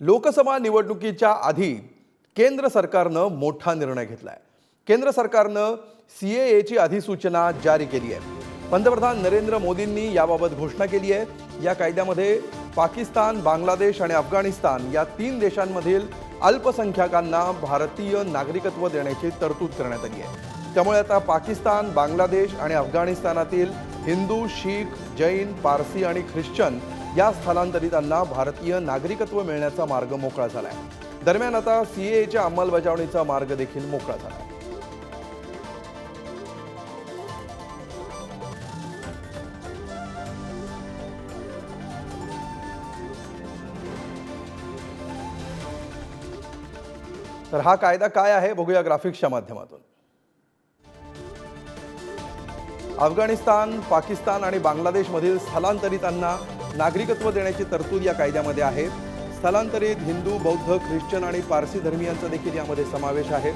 लोकसभा निवडणुकीच्या आधी केंद्र सरकारनं मोठा निर्णय घेतला आहे केंद्र सरकारनं सी ए एची अधिसूचना जारी केली आहे. पंतप्रधान नरेंद्र मोदींनी याबाबत घोषणा केली आहे. या कायद्यामध्ये पाकिस्तान बांगलादेश आणि अफगाणिस्तान या तीन देशांमधील अल्पसंख्याकांना भारतीय नागरिकत्व देण्याची तरतूद करण्यात आली आहे. त्यामुळे आता पाकिस्तान बांगलादेश आणि अफगाणिस्तानातील हिंदू शीख जैन पारसी आणि ख्रिश्चन या स्थलांतरितांना भारतीय नागरिकत्व मिळण्याचा मार्ग मोकळा झाला आहे दरम्यान आता सीएच्या अंमलबजावणीचा मार्ग देखील मोकळा झाला आहे तर हा कायदा काय आहे बघूया ग्राफिक्सच्या माध्यमातून. अफगाणिस्तान पाकिस्तान आणि बांगलादेशमधील स्थलांतरितांना नागरिकत्व देण्याची तरतूद या कायद्यामध्ये आहे. स्थलांतरित हिंदू बौद्ध ख्रिश्चन आणि पारसी धर्मियांचा देखील यामध्ये समावेश आहे.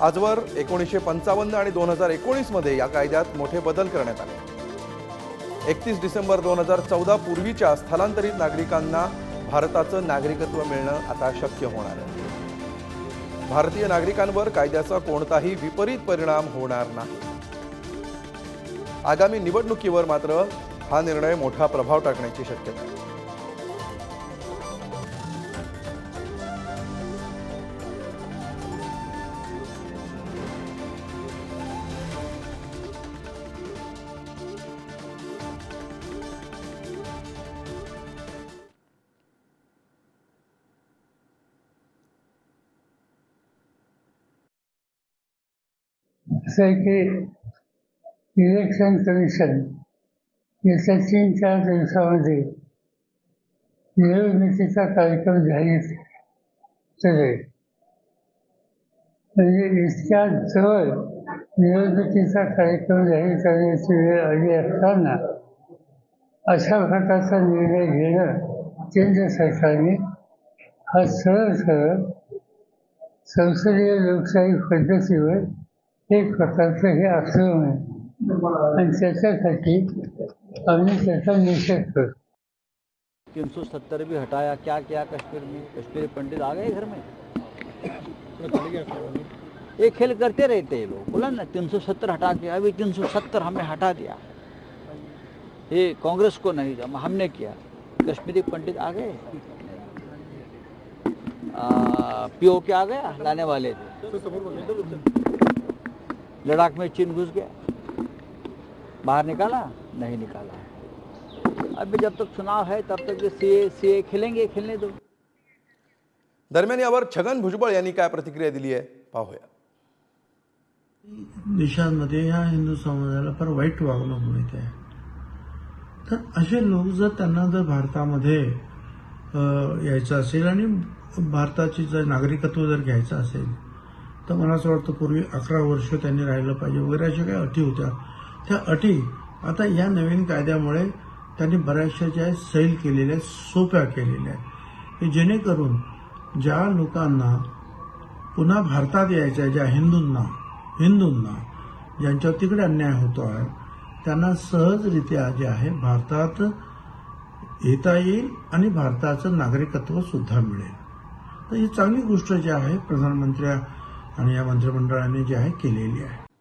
आजवर एकोणीसशे पंचावन्न आणि दोन हजार एकोणीसमध्ये या कायद्यात मोठे बदल करण्यात आले. एकतीस डिसेंबर दोन हजार चौदा पूर्वीच्या स्थलांतरित नागरिकांना भारताचं नागरिकत्व मिळणं आता शक्य होणार आहे. भारतीय नागरिकांवर कायद्याचा कोणताही विपरीत परिणाम होणार नाही. आगामी निवडणुकीवर मात्र हा निर्णय मोठा प्रभाव टाकण्याची शक्यता की इलेक्शन कमिशन येत्या तीन चार दिवसामध्ये निवडणुकीचा कार्यक्रम जाहीर करेल म्हणजे इतक्या जवळ निवडणुकीचा कार्यक्रम जाहीर करण्याची वेळ आली असताना अशा प्रकारचा निर्णय घेणं केंद्र सरकारने हा सरळ सरळ संसदीय लोकशाही पद्धतीवर एक प्रकारचं हे आक्रमण आहे त्याच्यासाठी आम्ही निषेध करतो तीन सौ सत्तर भी हटाया, क्या किया कश्मीर में? कश्मीरी पंडित आ गए घर में? ये खेल करते रहते हैं लोग। बोला ना, तीन सौ सत्तर हटा के अभी तीन सौ सत्तर हमने हटा दिया। ये कांग्रेस को नहीं जमा हमने किया। कश्मीरी पंडित आ गए। पीओ के आ गया, लाने वाले थे। लद्दाख में चीन घुस गया। बाहर निकाला? नहीं निकाला। अभी जब तक चुनाव है तब तक ये सी सी खेलेंगे खेलने दो। दरम्यान यावर छगन भुजबळ यांनी काय प्रतिक्रिया दिली आहे पाहूया देशांमध्ये ह्या हिंदू समाजाला फार वाईट वागणूक मिळते. आहे तर असे लोक जर त्यांना जर भारतामध्ये यायचं असेल आणि भारताची जर नागरिकत्व जर घ्यायचं असेल तर मला असं वाटतं पूर्वी अकरा वर्ष त्यांनी राहिलं पाहिजे वगैरे अशा काही अटी होत्या. त्या अटी आता या नवीन कायद्यामुळे त्यांनी बऱ्याचशा ज्या सैल केलेल्या आहेत सोप्या केलेल्या आहेत. की जेणेकरून ज्या लोकांना पुन्हा भारतात यायच्या ज्या हिंदूंना हिंदूंना ज्यांच्यावर तिकडे अन्याय होतो आहे त्यांना सहजरित्या जे आहे भारतात येता येईल आणि भारताचं नागरिकत्व सुद्धा मिळेल. तर ही चांगली गोष्ट जी आहे प्रधानमंत्री आणि या मंत्रिमंडळाने जी आहे केलेली आहे.